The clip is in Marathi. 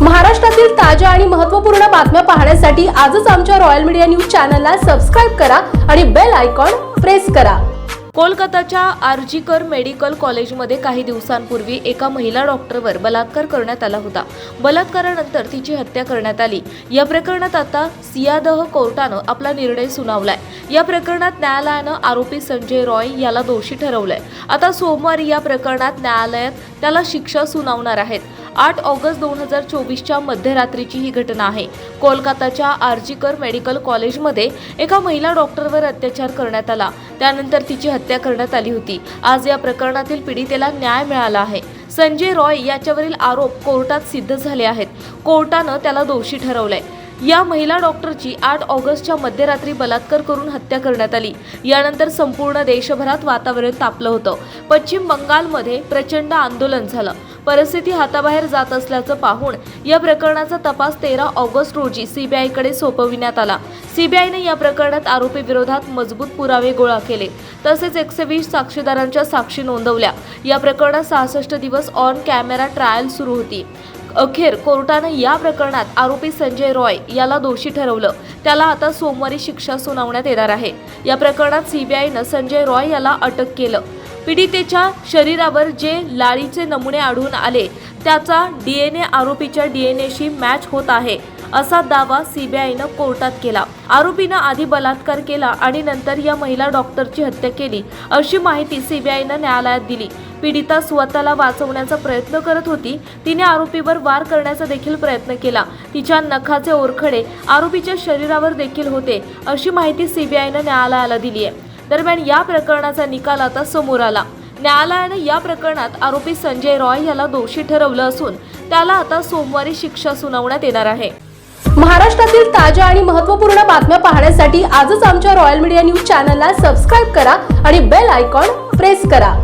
महाराष्ट्रातील ताज्या आणि महत्त्वपूर्ण बातम्या पाहण्यासाठी आजच आमच्या रॉयल मीडिया न्यूज चॅनलला सबस्क्राईब करा आणि बेल आयकॉन प्रेस करा. कोलकाताच्या आर्जीकर मेडिकल कॉलेजमध्ये काही दिवसांपूर्वी एका महिला डॉक्टरवर बलात्कार करण्यात आला होता. बलात्कारानंतर तिची हत्या करण्यात आली. या प्रकरणात आता सियादह कोर्टानं आपला निर्णय सुनावलाय. या प्रकरणात न्यायालयानं आरोपी संजय रॉय याला दोषी ठरवलंय. आता सोमवारी या प्रकरणात न्यायालयात त्याला शिक्षा सुनावणार आहेत. आठ ऑगस्ट दोन हजार चोवीसच्या मध्यरात्रीची ही घटना आहे. कोलकाताच्या आर्जीकर मेडिकल कॉलेजमध्ये एका महिला डॉक्टरवर अत्याचार करण्यात आला. त्यानंतर तिची हत्या करण्यात आली होती. आज या प्रकरणातील पीडितेला न्याय मिळाला आहे. संजय रॉय याच्यावरील आरोप कोर्टात सिद्ध झाले आहेत. कोर्टानं त्याला दोषी ठरवलंय. या महिला डॉक्टरची आठ ऑगस्टच्या मध्यरात्री बलात्कार करून हत्या करण्यात आली. यानंतर संपूर्ण देशभरात वातावरण तापलं होतं. पश्चिम बंगालमध्ये प्रचंड आंदोलन झालं. परिस्थिती हाताबाहेर जात असल्याचं पाहून या प्रकरणाचा तपास तेरा ऑगस्ट रोजी सीबीआयकडे सोपविण्यात आला. सीबीआयने या प्रकरणात आरोपी विरोधात मजबूत पुरावे गोळा केले. तसेच एकशे वीस साक्षीदारांच्या साक्षी नोंदवल्या. या प्रकरणात सहासष्ट दिवस ऑन कॅमेरा ट्रायल सुरू होती. अखेर कोर्टानं या प्रकरणात आरोपी संजय रॉय याला दोषी ठरवलं. त्याला आता सोमवारी शिक्षा सुनावण्यात येणार आहे. या प्रकरणात सीबीआयनं संजय रॉय याला अटक केलं. पीडितेच्या शरीरावर जे लाळीचे नमुने आढळून आले त्याचा डीएनए आरोपीच्या डीएनएशी मॅच होत आहे असा दावा सीबीआयनं कोर्टात केला. आरोपीनं आधी बलात्कार केला आणि नंतर या महिला डॉक्टरची हत्या केली अशी माहिती सीबीआयनं न्यायालयात दिली. पीडिता स्वतःला वाचवण्याचा प्रयत्न करत होती तिने आरोपीवर वार करण्याचा देखील प्रयत्न केला. तिच्या नखाचे ओरखडे आरोपीच्या शरीरावर देखील होते अशी माहिती सीबीआयनं न्यायालयाला दिली आहे दरम्यान या प्रकरणाचा निकाल आता समोर आला. न्यायालयानं या प्रकरणात आरोपी संजय रॉय याला दोषी ठरवलं असून त्याला आता सोमवारी शिक्षा सुनावण्यात येणार आहे. महाराष्ट्रातील ताज्या आणि महत्त्वपूर्ण बातम्या पाहण्यासाठी आजच आमच्या रॉयल मीडिया न्यूज चॅनलला सबस्क्राईब करा आणि बेल आयकॉन प्रेस करा.